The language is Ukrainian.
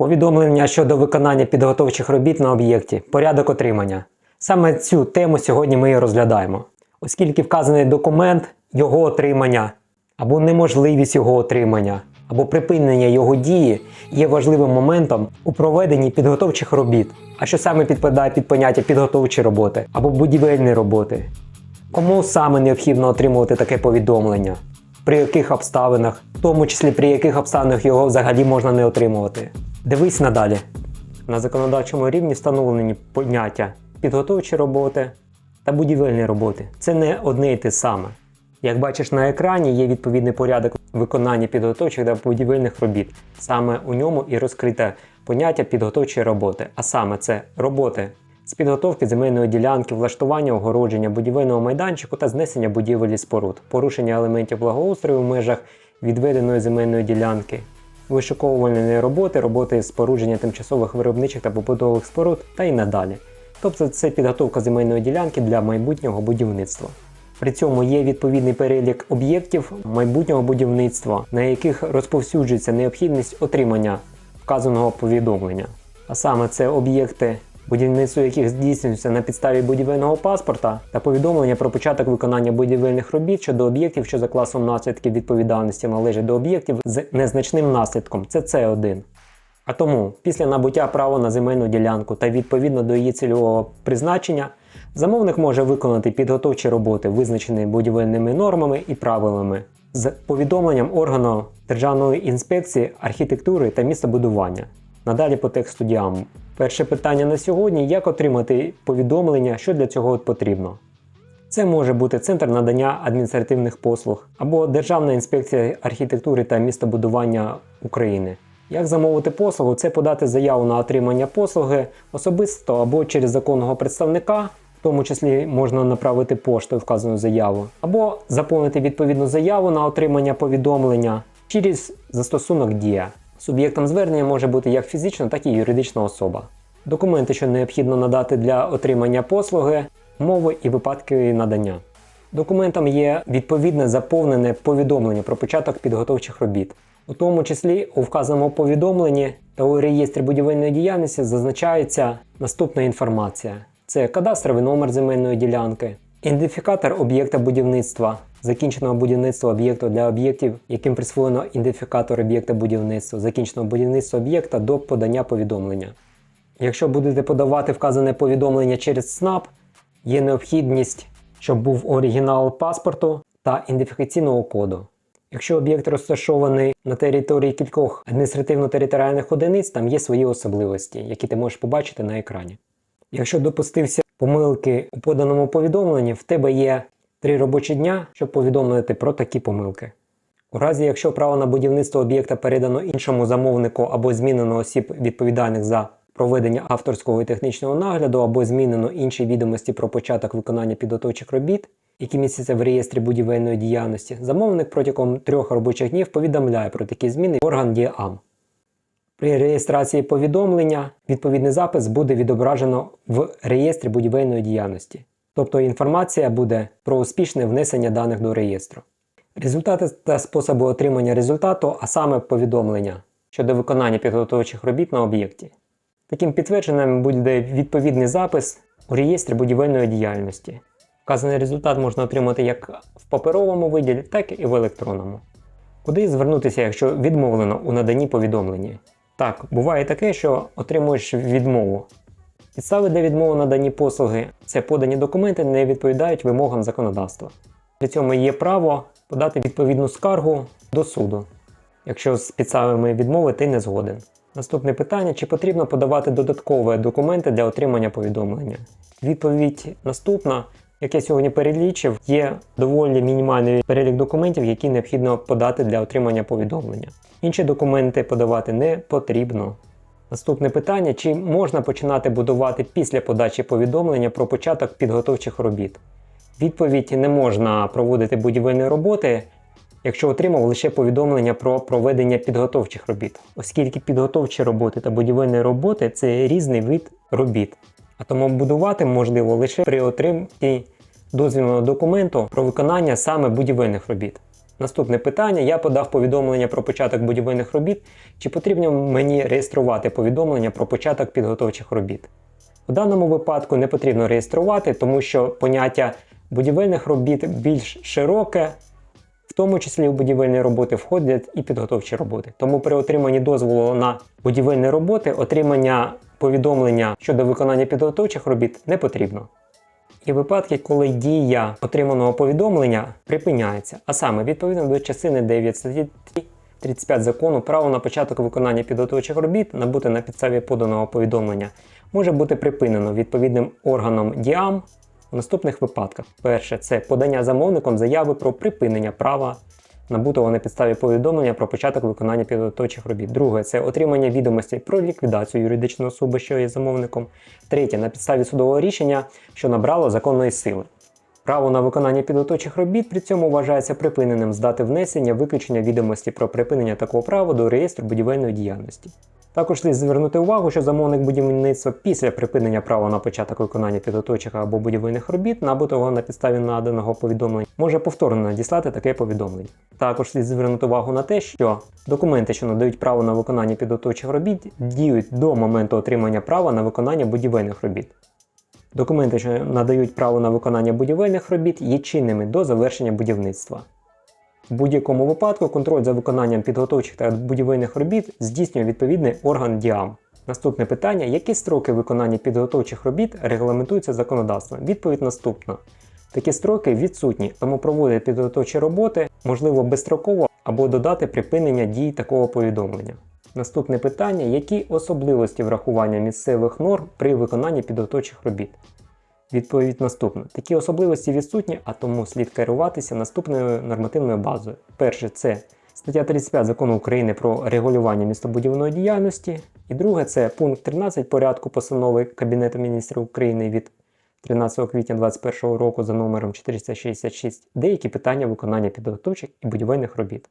Повідомлення щодо виконання підготовчих робіт на об'єкті, порядок отримання. Саме цю тему сьогодні ми і розглядаємо, оскільки вказаний документ, його отримання або неможливість його отримання, або припинення його дії є важливим моментом у проведенні підготовчих робіт, а що саме підпадає під поняття підготовчі роботи або будівельні роботи. Кому саме необхідно отримувати таке повідомлення? При яких обставинах, в тому числі при яких обставинах його взагалі можна не отримувати? Дивись надалі. На законодавчому рівні встановлені поняття підготовчі роботи та будівельні роботи. Це не одне і те саме. Як бачиш на екрані, є відповідний порядок виконання підготовчих та будівельних робіт. Саме у ньому і розкрите поняття підготовчої роботи, а саме це роботи з підготовки земельної ділянки, влаштування огородження будівельного майданчику та знесення будівель і споруд, порушення елементів благоустрою в межах відведеної земельної ділянки, вишуковувальної роботи, роботи з спорудження тимчасових виробничих та побутових споруд та й надалі. Тобто це підготовка земельної ділянки для майбутнього будівництва. При цьому є відповідний перелік об'єктів майбутнього будівництва, на яких розповсюджується необхідність отримання вказаного повідомлення. А саме це об'єкти, будівництво яких здійснюється на підставі будівельного паспорта та повідомлення про початок виконання будівельних робіт щодо об'єктів, що за класом наслідків відповідальності належать до об'єктів з незначним наслідком. Це С1. А тому, після набуття права на земельну ділянку та відповідно до її цільового призначення, замовник може виконати підготовчі роботи, визначені будівельними нормами і правилами, з повідомленням органу Державної інспекції архітектури та містобудування. Надалі по тексту діаму. Перше питання на сьогодні: як отримати повідомлення, що для цього потрібно. Це може бути центр надання адміністративних послуг або Державна інспекція архітектури та містобудування України. Як замовити послугу, це подати заяву на отримання послуги особисто або через законного представника, в тому числі можна направити поштою вказану заяву, або заповнити відповідну заяву на отримання повідомлення через застосунок Дія. Суб'єктом звернення може бути як фізична, так і юридична особа. Документи, що необхідно надати для отримання послуги, мови і випадки надання. Документом є відповідне заповнене повідомлення про початок підготовчих робіт. У тому числі у вказаному повідомленні та у реєстрі будівельної діяльності зазначається наступна інформація: це кадастровий номер земельної ділянки, ідентифікатор об'єкта будівництва, закінченого будівництва об'єкту для об'єктів, яким присвоєно ідентифікатор об'єкта будівництва, закінченого будівництва об'єкта до подання повідомлення. Якщо будете подавати вказане повідомлення через СНАП, є необхідність, щоб був оригінал паспорту та ідентифікаційного коду. Якщо об'єкт розташований на території кількох адміністративно-територіальних одиниць, там є свої особливості, які ти можеш побачити на екрані. Якщо допустився помилки у поданому повідомленні, в тебе є три робочі дня, щоб повідомити про такі помилки. У разі, якщо право на будівництво об'єкта передано іншому замовнику або змінено осіб відповідальних за проведення авторського і технічного нагляду, або змінено інші відомості про початок виконання підготовчих робіт, які містяться в реєстрі будівельної діяльності, замовник протягом трьох робочих днів повідомляє про такі зміни орган ДІАМ. При реєстрації повідомлення відповідний запис буде відображено в реєстрі будівельної діяльності, тобто інформація буде про успішне внесення даних до реєстру. Результати та способи отримання результату, а саме повідомлення щодо виконання підготовчих робіт на об'єкті. Таким підтвердженням буде відповідний запис у реєстрі будівельної діяльності. Вказаний результат можна отримати як в паперовому виділі, так і в електронному. Куди звернутися, якщо відмовлено у наданні повідомлення? Так, буває таке, що отримуєш відмову. Підстави для відмови наданні послуги це подані документи не відповідають вимогам законодавства. При цьому є право подати відповідну скаргу до суду, якщо з підставами відмови ти не згоден. Наступне питання: чи потрібно подавати додаткові документи для отримання повідомлення? Відповідь наступна. Як я сьогодні перелічив, є доволі мінімальний перелік документів, які необхідно подати для отримання повідомлення. Інші документи подавати не потрібно. Наступне питання: чи можна починати будувати після подачі повідомлення про початок підготовчих робіт? Відповідь не можна проводити будівельні роботи, якщо отримав лише повідомлення про проведення підготовчих робіт, оскільки підготовчі роботи та будівельні роботи це різний вид робіт. А тому будувати можливо лише при отриманні дозвільного документу про виконання саме будівельних робіт. Наступне питання: я подав повідомлення про початок будівельних робіт. Чи потрібно мені реєструвати повідомлення про початок підготовчих робіт? У даному випадку не потрібно реєструвати, тому що поняття будівельних робіт більш широке, в тому числі в будівельні роботи входять і підготовчі роботи. Тому при отриманні дозволу на будівельні роботи отримання повідомлення щодо виконання підготовчих робіт не потрібно. І випадки, коли дія отриманого повідомлення припиняється, а саме відповідно до частини 9 статті 35 закону, право на початок виконання підготовчих робіт набути на підставі поданого повідомлення може бути припинено відповідним органом діам у наступних випадках. Перше це подання замовником заяви про припинення права набутого на підставі повідомлення про початок виконання підготовчих робіт. Друге це отримання відомостей про ліквідацію юридичної особи, що є замовником. Третє на підставі судового рішення, що набрало законної сили. Право на виконання підготовчих робіт при цьому вважається припиненим з дати внесення виключення відомості про припинення такого права до реєстру будівельної діяльності. Також слід звернути увагу, що замовник будівництва після припинення права на початок виконання підготовчих або будівельних робіт, набутого на підставі наданого повідомлення, може повторно надіслати таке повідомлення. Також слід звернути увагу на те, що документи, що надають право на виконання підготовчих робіт, діють до моменту отримання права на виконання будівельних робіт. Документи, що надають право на виконання будівельних робіт, є чинними до завершення будівництва. В будь-якому випадку контроль за виконанням підготовчих та будівельних робіт здійснює відповідний орган діам. Наступне питання: які строки виконання підготовчих робіт регламентуються законодавством? Відповідь наступна: такі строки відсутні, тому проводити підготовчі роботи можливо безстроково або додати припинення дій такого повідомлення. Наступне питання: які особливості врахування місцевих норм при виконанні підготовчих робіт? Відповідь наступна: такі особливості відсутні, а тому слід керуватися наступною нормативною базою. Перше, це стаття 35 закону України про регулювання містобудівної діяльності. І друге, це пункт 13 порядку постанови Кабінету міністрів України від 13 квітня 2021 року за номером 466 деякі питання виконання підготовчих і будівельних робіт.